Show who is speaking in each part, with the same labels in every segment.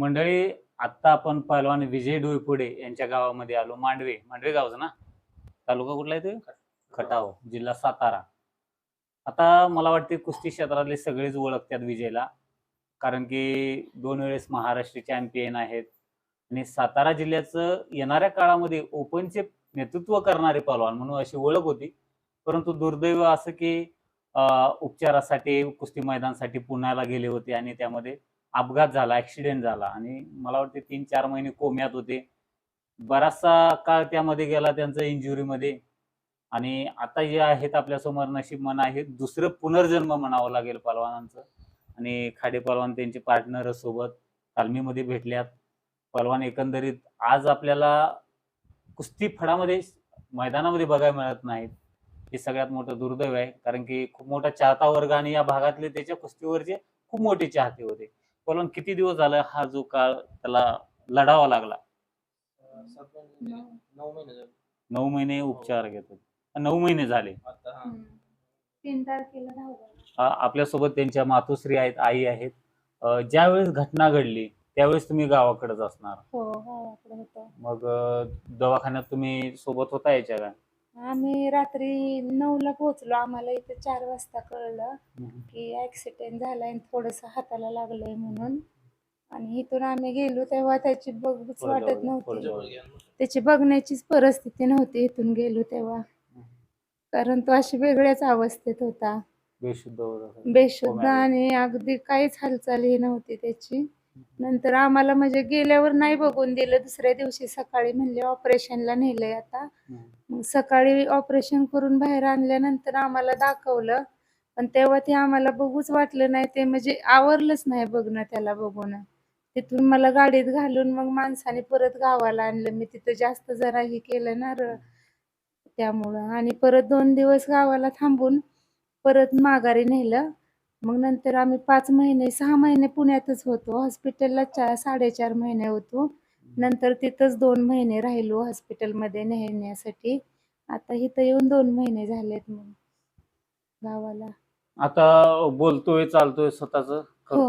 Speaker 1: मंडळी आत्ता आपण पहलवान विजय डोईफोडे यांच्या गावामध्ये आलो. मांडवे मांडवे गावचं ना? तालुका कुठला आहे ते? खटाव. जिल्हा सातारा. आता मला वाटते कुस्ती क्षेत्रातले सगळेच ओळखतात विजयला. कारण की दोन वेळेस महाराष्ट्र चॅम्पियन आहेत. आणि सातारा जिल्ह्याचं येणाऱ्या काळामध्ये ओपनचे नेतृत्व करणारे पहलवान म्हणून अशी ओळख होती. परंतु दुर्दैव असं की उपचारासाठी कुस्ती मैदानासाठी पुण्याला गेले होते आणि त्यामध्ये अपघात झाला ॲक्सिडेंट झाला आणि मला वाटते तीन चार महिने कोम्यात होते. बराचसा काळ त्यामध्ये गेला त्यांचा इंजुरीमध्ये आणि आता जे आहेत आपल्यासमोर नशीब म्हणा आहे दुसरं पुनर्जन्म म्हणावं लागेल पलवानांचं. आणि खाडे पलवान त्यांचे पार्टनर सोबत तालमीमध्ये भेटल्यात. पलवान एकंदरीत आज आपल्याला कुस्ती फडामध्ये मैदानामध्ये बघायला मिळत नाहीत. हे सगळ्यात मोठं दुर्दैव आहे. कारण की खूप मोठा चाहता वर्ग आणि या भागातले त्याच्या कुस्तीवरचे खूप मोठे चाहते होते. पलवान किती दिवस झाला हा जो काळ त्याला लढावा लागला.
Speaker 2: नऊ महिने
Speaker 1: उपचार घेत होते नऊ महिने झाले.
Speaker 2: हा.
Speaker 3: तीन तारखेला
Speaker 1: आपल्यासोबत त्यांच्या मातोश्री आहेत आई आहेत. ज्यावेळेस घटना घडली त्यावेळेस तुम्ही गावाकडेच असणार.
Speaker 3: हो
Speaker 1: मग दवाखान्यात तुम्ही सोबत होता याच्या का
Speaker 3: आम्ही रात्री नऊला पोहोचलो. आम्हाला इथे चार वाजता कळलं की ऍक्सिडेंट झालाय आणि थोडस हाताला लागलंय म्हणून. आणि इथून आम्ही गेलो तेव्हा त्याची बघूच वाटत नव्हती. त्याची बघण्याचीच परिस्थिती नव्हती इथून गेलो तेव्हा. कारण तो अशी वेगळ्याच अवस्थेत होता.
Speaker 1: बेशुद्ध.
Speaker 3: आणि अगदी काहीच हालचाली नव्हती त्याची. नंतर आम्हाला म्हणजे गेल्यावर नाही बघून दिलं. दुसऱ्या दिवशी सकाळी म्हणले ऑपरेशनला नेलंय आता. मग सकाळी ऑपरेशन करून बाहेर आणल्यानंतर आम्हाला दाखवलं. पण तेव्हा ते आम्हाला बघूच वाटलं नाही. ते म्हणजे आवरलंच नाही बघणं त्याला बघून. तिथून मला गाडीत घालून मग माणसाने परत गावाला आणलं. मी तिथं जास्त जरा हे केलं ना र- त्यामुळं. आणि परत दोन दिवस गावाला थांबून परत माघारी नेलं. मग नंतर आम्ही पाच महिने सहा महिने पुण्यातच होतो. हॉस्पिटलला चार साडेचार महिने होतो. नंतर तिथंच दोन महिने राहिलो हॉस्पिटलमध्ये नेण्यासाठी आता इथं येऊन दोन महिने झालेत मग गावाला.
Speaker 1: आता बोलतोय चालतोय स्वतःच
Speaker 3: हो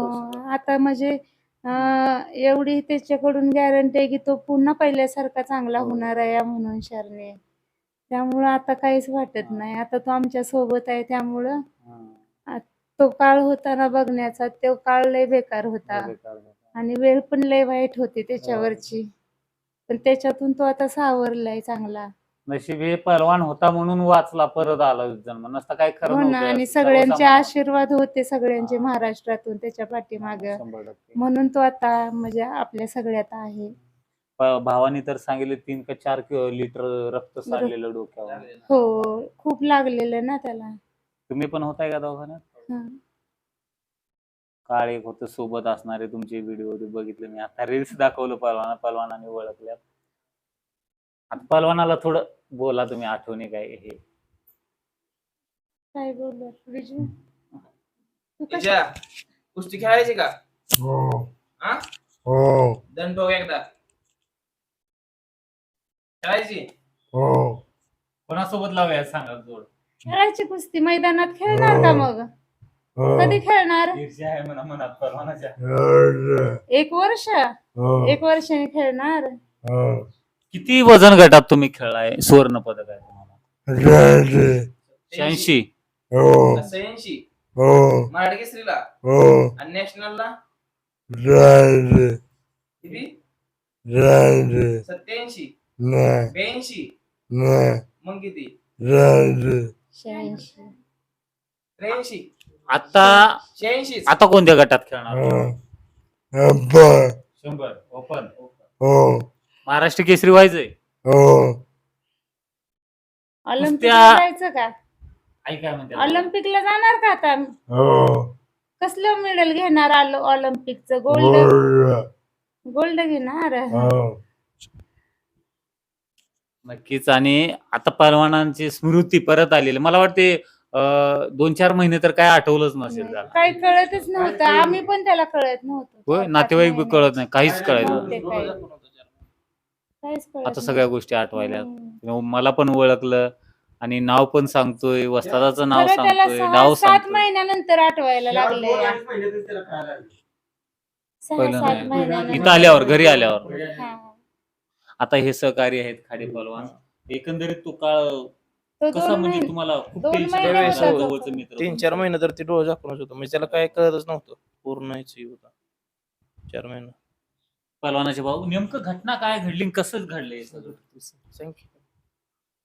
Speaker 3: आता म्हणजे अं, एवढी त्याच्याकडून गॅरंटी आहे की तो पुन्हा पहिल्यासारखा चांगला
Speaker 1: हो.
Speaker 3: होणार आहे या म्हणून शरणे. त्यामुळं आता काहीच वाटत नाही. आता तो आमच्यासोबत आहे त्यामुळं तो काळ होता ना बघण्याचा तो काळ लय बेकार होता. आणि वेळ पण लय वाईट होती त्याच्यावरची. पण त्याच्यातून तो आता सावरलाय चांगला.
Speaker 1: नशीब हे पहलवान होता म्हणून वाचला परत आला जन्म. नसता काय खरं
Speaker 3: हो ना
Speaker 1: नव्हतं.
Speaker 3: आणि सगळ्यांचे
Speaker 1: सर्वसामान्य.
Speaker 3: आशीर्वाद होते सगळ्यांचे
Speaker 1: हा.
Speaker 3: महाराष्ट्रातून त्याच्या पाठीमाग.
Speaker 1: शंभर टक्के.
Speaker 3: म्हणून तो आता म्हणजे आपल्या सगळ्यात आहे.
Speaker 1: प- भावानी तर सांगितले तीन का चार कि- लिटर रक्त सांडलेलं डोक्यावर.
Speaker 3: हो खूप लागलेलं ना त्याला.
Speaker 1: तुम्ही पण होताय का दवाखान्यात?
Speaker 3: हा.
Speaker 1: काळ एक होतं सोबत असणारे तुमचे व्हिडिओ बघितले मी. आता रील्स दाखवलं पलवाना पलवानाने ओळखल्यात. आता पलवानाला थोडं बोला तुम्ही आठवणी काय हे.
Speaker 3: काय बोललो विजू? तू कशा?
Speaker 2: इजा, कुस्ती खेळायची का?
Speaker 4: हो.
Speaker 2: हा?
Speaker 4: हो.
Speaker 2: दंड बघ एकदा. खेळायची?
Speaker 4: हो.
Speaker 1: कोणासोबत लावूया सांगा जोड.
Speaker 3: खेळायची कुस्ती मैदानात खेळणार का मग?
Speaker 4: हो
Speaker 3: कधी खेळणार?
Speaker 1: ईर्ष्या आहे म्हणा मनात पलवानाच्या
Speaker 4: हो
Speaker 3: एक वर्ष? एक वर्षाने खेळणार?
Speaker 4: हो.
Speaker 1: किती वजन गटात तुम्ही खेळलाय? सुवर्ण पदक आहे तुम्हाला. शहाऐंशी.
Speaker 4: हो.
Speaker 2: ऐंशी
Speaker 4: हो.
Speaker 2: माडकेसरीला
Speaker 4: हो.
Speaker 2: आणि नॅशनलला?
Speaker 4: राजे
Speaker 2: किती?
Speaker 4: राजे
Speaker 2: सत्याऐंशी.
Speaker 4: नाही
Speaker 2: ब्याऐंशी.
Speaker 4: नाही
Speaker 2: मग किती?
Speaker 4: राजे
Speaker 3: शहाऐंशी.
Speaker 2: त्र्याऐंशी.
Speaker 1: आता
Speaker 2: शहाऐंशी
Speaker 1: आता कोणत्या गटात खेळणार?
Speaker 4: हो.
Speaker 1: शंभर. ओपन.
Speaker 4: हो.
Speaker 1: महाराष्ट्र केसरी व्हायचंय
Speaker 4: हो.
Speaker 3: ऑलिम्पिकला
Speaker 1: कुस्त्या-
Speaker 3: जायचं का?
Speaker 1: आई काय म्हणते?
Speaker 3: ऑलिम्पिकला जाणार का आता?
Speaker 4: हो.
Speaker 3: कसलं मेडल घेणार आलो ऑलिम्पिकचं? Gold
Speaker 4: gold.
Speaker 3: गोल्ड घेणार?
Speaker 4: हो.
Speaker 1: नक्कीच आणि आता पहलवानांची स्मृती परत आलेली. मला वाटते दोन चार महिने तर काय आठवलंच नसेल त्याला.
Speaker 3: काही कळतच नव्हतं. आम्ही पण त्याला कळत नव्हतं.
Speaker 1: होय नातेवाईक बी कळत नाही काहीच कळत
Speaker 3: हो,
Speaker 1: नाही.
Speaker 3: ते काय. काहीच कळत
Speaker 1: आता सगळ्या. गोष्टी आठवायला
Speaker 3: हम्म.
Speaker 1: मला पण ओळखलं आणि नाव पण सांगतोय वस्तादाचं नाव
Speaker 3: खरं त्याला
Speaker 1: सांगतोय
Speaker 3: सहा
Speaker 1: नाव
Speaker 3: सात
Speaker 1: सांगतोय.
Speaker 3: महिन्यानंतर आठवायला लागले सहा
Speaker 1: पहिलं
Speaker 3: सात
Speaker 1: नाही.
Speaker 3: महिन्यानंतर
Speaker 1: इथं आल्यावर घरी आल्यावर.
Speaker 3: हा.
Speaker 1: आता हे सहकारी आहेत खाडे पलवान एकंदरीत तो काळ
Speaker 3: तो
Speaker 1: कसा
Speaker 3: दोन
Speaker 1: म्हणजे
Speaker 3: महिने
Speaker 1: तुम्हाला खूप
Speaker 3: दोन
Speaker 1: टेन्शन
Speaker 3: महिने
Speaker 1: आहे,
Speaker 2: होता तो.
Speaker 1: जवळचं मित्र
Speaker 2: तीन चार महिने तर ते डोळे झाकूनच होतं म्हणजे त्याला काय कळतच नव्हतं. पूर्ण होता. चार महिने.
Speaker 1: पलवानाचे भाऊ नेमकं घटना काय घडली? आणि कसं घडलं हे सगळं?
Speaker 2: सांग की.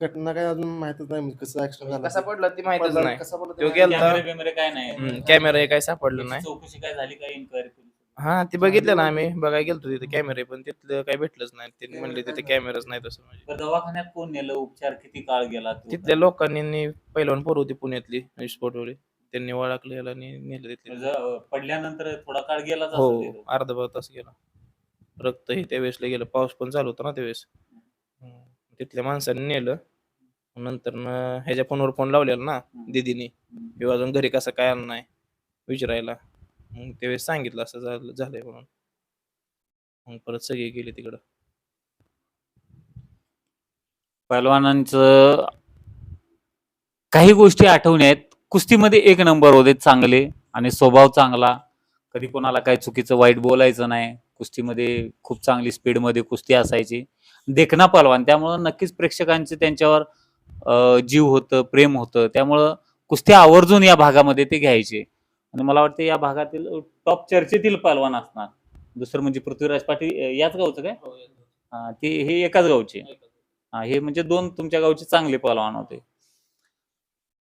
Speaker 5: घटना काय अजून माहितच नाही. म्हणजे कसं ऍक्सिडेंट झाला?
Speaker 2: कसा पडला ती माहितच
Speaker 5: पडला-
Speaker 2: नाही.
Speaker 5: कसा पडला ते
Speaker 2: तो?
Speaker 5: माहीत
Speaker 2: गेला-
Speaker 1: कॅमेरे बिमेरे काय नाही.
Speaker 2: कॅमेरा हे काय सापडलं नाही.
Speaker 1: चौकशी काय झाली काय इन्क्वायरी
Speaker 2: हा ते बघितलं ना आम्ही. बघायला गेलतो तिथे कॅमेरे पण तिथलं काय भेटलंच नाही. त्यांनी म्हणले तिथे कॅमेराच नाही तसं म्हणजे.
Speaker 1: दवाखान्यात कोण नेलं? उपचार किती काळ गेला तो?
Speaker 2: तिथल्या लोकांनी पहिलवान पोर होती पुण्यातली स्पोर्टवाली त्यांनी ओळखलं याला आणि नेलं तिथले.
Speaker 1: ज- पडल्यानंतर थोडा काळ गेलाच
Speaker 2: हो
Speaker 1: असेल तिथं.
Speaker 2: अर्धा बार तास गेला. रक्त हे त्यावेळेसला गेलं. पाऊस पण चालू होता ना त्यावेळेस हम्म. तिथल्या माणसाने नेलं. नंतर ह्याच्या फोनवर फोन लावलेला ना दिदीनी. किंवा अजून घरी कसं काय आलं नाही? विचारायला. मग त्यावेळेस सांगितलं असं झालं झालंय म्हणून. मग परत सगळे गेले तिकडं.
Speaker 1: पहलवानांचं काही गोष्टी आठवणी आहेत. कुस्तीमध्ये एक नंबर होते चांगले आणि स्वभाव चांगला. कधी कोणाला काही चुकीचं वाईट बोलायचं नाही. कुस्तीमध्ये खूप चांगली स्पीडमध्ये कुस्ती असायची. देखना पहलवान त्यामुळं नक्कीच प्रेक्षकांचे त्यांच्यावर जीव होतं प्रेम होतं. त्यामुळं कुस्ती आवर्जून या भागामध्ये ते घ्यायचे. आणि मला वाटतं या भागातील टॉप चर्चेतील पहलवान असणार. दुसरं म्हणजे पृथ्वीराज पाटील याच गावचं काय? हा, ते हे एकाच गावचे. हा हे म्हणजे दोन तुमच्या गावचे चांगले पहलवान होते.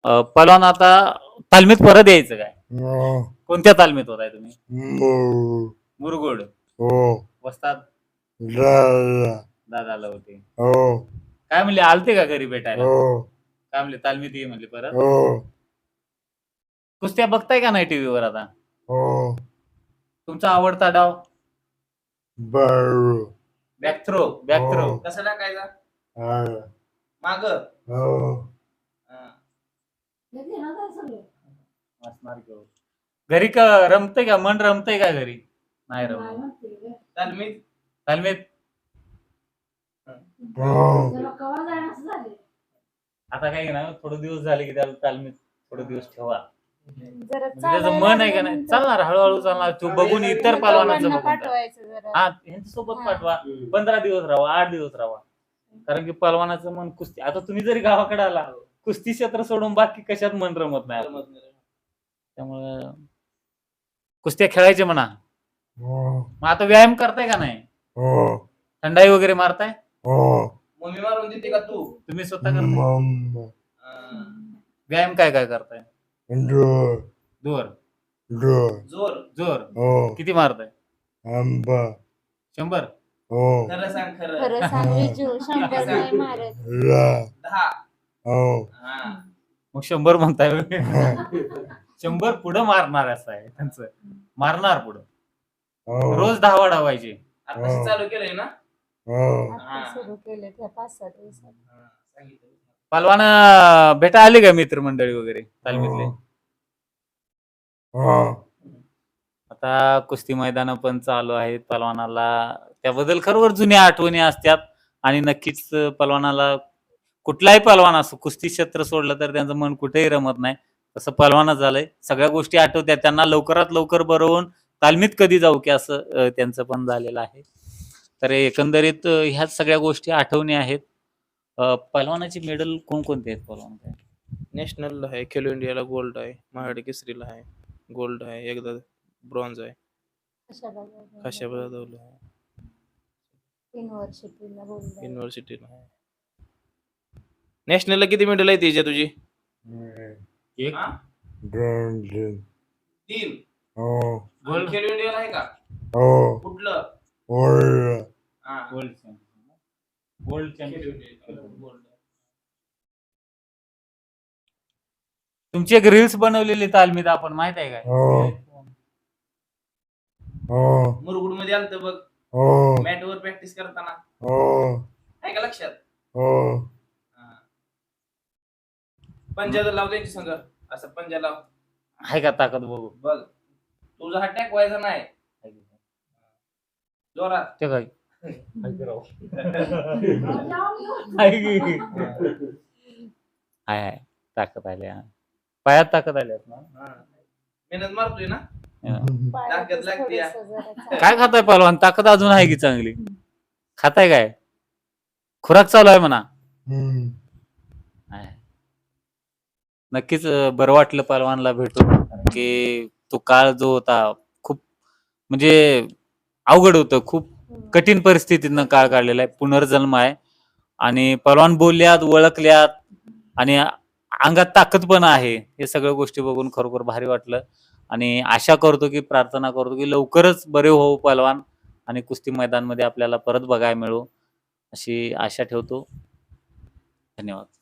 Speaker 1: अं, पहलवान आता तालमीत परत यायचं काय?
Speaker 4: हो.
Speaker 1: कोणत्या तालमीत होताय तुम्ही?
Speaker 4: हो.
Speaker 1: मुरगोड.
Speaker 4: हो.
Speaker 1: वस्ताद.
Speaker 4: दादा
Speaker 1: दादाला होते.
Speaker 4: हो.
Speaker 1: काय म्हणले आलते का घरी भेटायला?
Speaker 4: हो.
Speaker 1: काय म्हणले तालमीत ये म्हणले परत?
Speaker 4: हो.
Speaker 1: कुस्त्या बघताय का नाही टीव्हीवर आता?
Speaker 4: हो.
Speaker 1: तुमचा आवडता डाव?
Speaker 4: बरो.
Speaker 1: बॅक थ्रो बॅक थ्रो
Speaker 4: हो.
Speaker 2: कसं टाकायचा?
Speaker 4: हा.
Speaker 2: माग.
Speaker 4: हो.
Speaker 1: घरी का रमतय का? मन रमतय का घरी? नाही रमत.
Speaker 2: तालमीत
Speaker 1: तालमीत
Speaker 4: हो.
Speaker 1: आता काय ना थोडे दिवस झाले की त्याला तालमीत थोडे दिवस ठेवा.
Speaker 3: जरा
Speaker 1: म्हणजे त्याचं मन आहे का नाही? चालणार हळूहळू चालणार तो बघून इतर पालवानांचं
Speaker 3: दोघांना
Speaker 1: बघून जा.
Speaker 3: पाठवायचं जरा.
Speaker 1: हा यांच्यासोबत
Speaker 3: हा.
Speaker 1: पाठवा. पंधरा दिवस राहा आठ दिवस राहा. कारण की पलवानाचं मन कुस्ती आता तुम्ही जरी गावाकडे आला कुस्ती क्षेत्र सोडून बाकी कशात मन रमत नाही आपलं. त्यामुळे कुस्त्या खेळायचे म्हणा.
Speaker 4: हो.
Speaker 1: मग आता व्यायाम करताय का नाही?
Speaker 4: हो.
Speaker 1: थंडाई वगैरे मारताय?
Speaker 4: हो.
Speaker 2: मम्मी मारून देते का तू?
Speaker 1: तुम्ही स्वतः करताय. व्यायाम काय काय करताय? जोर.
Speaker 4: डोर
Speaker 2: जोर.
Speaker 1: जोर.
Speaker 4: हो.
Speaker 1: किती मारताय
Speaker 4: आंबा.
Speaker 1: शंभर.
Speaker 4: हो.
Speaker 2: खरं सांग खरं.
Speaker 3: खरं सांग विजू. शंभर नाही मारत.
Speaker 4: ला
Speaker 2: दहा.
Speaker 4: हो.
Speaker 2: हा.
Speaker 1: मग शंभर म्हणताय. शंभर पुढं मारणार असं आहे त्यांचं. मारणार पुढं.
Speaker 4: हो.
Speaker 1: रोज दहा व्हायचे.
Speaker 2: आता चालू केलंय ना?
Speaker 4: हो.
Speaker 3: आता सुरू केले त्या पाच सात दिवसात.
Speaker 2: हा, सांगितलं.
Speaker 1: पालवान भेटा आले का मित्रमंडळी वगैरे तालमीतले?
Speaker 4: हो.
Speaker 1: आता कुस्ती मैदान पण चालू आहेत पलवानाला. त्याबद्दल खरोखर जुन्या आठवणी असतात आणि नक्कीच पलवानाला कुठलाही पलवान असो कुस्ती क्षेत्र सोडलं तर त्यांचं मन कुठेही रमत नाही. तसं पलवानच झालंय. सगळ्या गोष्टी आठवत्यात त्यांना लवकरात लवकर बरवून तालमीत कधी जाऊ की असं त्यांचं पण झालेलं आहे. तर एकंदरीत अं, ह्या सगळ्या गोष्टी आठवणी आहेत. अं, पलवानाची मेडल कोणकोणते आहेत पलवान काय
Speaker 2: नॅशनलला आहे खेलो इंडियाला गोल्ड आहे महाड केसरीला आहे गोल्ड आहे एकदा ब्रॉन्झ आहे? खाशा बजावलं आहे?
Speaker 3: बोलले
Speaker 2: युनिव्हर्सिटीला आहे. नॅशनलला किती मेडल आहे तिच्या तुझी?
Speaker 1: एक.
Speaker 4: तीन
Speaker 2: तीन.
Speaker 4: हो.
Speaker 1: गोल्ड
Speaker 2: खेलो इंडियाला आहे का?
Speaker 4: हो.
Speaker 2: कुठलं? हा.
Speaker 1: गोल्ड गोल्ड चॅम्पियन
Speaker 2: गोल्ड
Speaker 1: तुमची एक रील्स बनवलेली तालमीत आपण माहीत आहे काय?
Speaker 4: हो. हो.
Speaker 2: मुरगुडमध्ये आलत बघ.
Speaker 4: हो.
Speaker 2: मॅट वर प्रॅक्टिस करताना.
Speaker 4: हो.
Speaker 2: आहे का लक्षात?
Speaker 4: हो.
Speaker 2: हा. पंजा लाव त्यांची संघ. असं पंजा लाव.
Speaker 1: आहे का ताकद बघू?
Speaker 2: बघ. तुझा हा टॅक व्हायचा नाही? जोरात.
Speaker 1: ते काय? आहे ताकद आली हा. पायात ताकद आली ना
Speaker 2: मेहनत मारतोय ना लागते
Speaker 1: काय खाताय पहलवान ताकद अजून आहे की चांगली खाताय काय खुराक चालू आहे म्हणा नक्कीच बरं वाटलं पहलवानला भेटून की तो काळ जो होता खूप म्हणजे अवघड होतं खूप कठीण परिस्थितीतनं काळ काढलेला आहे. पुनर्जन्म आहे. आणि पलवान बोलल्यात ओळखल्यात आणि अंगात ताकद पण आहे. हे सगळ्या गोष्टी बघून खरोखर भारी वाटलं. आणि आशा करतो की प्रार्थना करतो की लवकरच बरे होऊ पलवान आणि कुस्ती मैदानमध्ये आपल्याला परत बघायला मिळू. अशी आशा ठेवतो. धन्यवाद.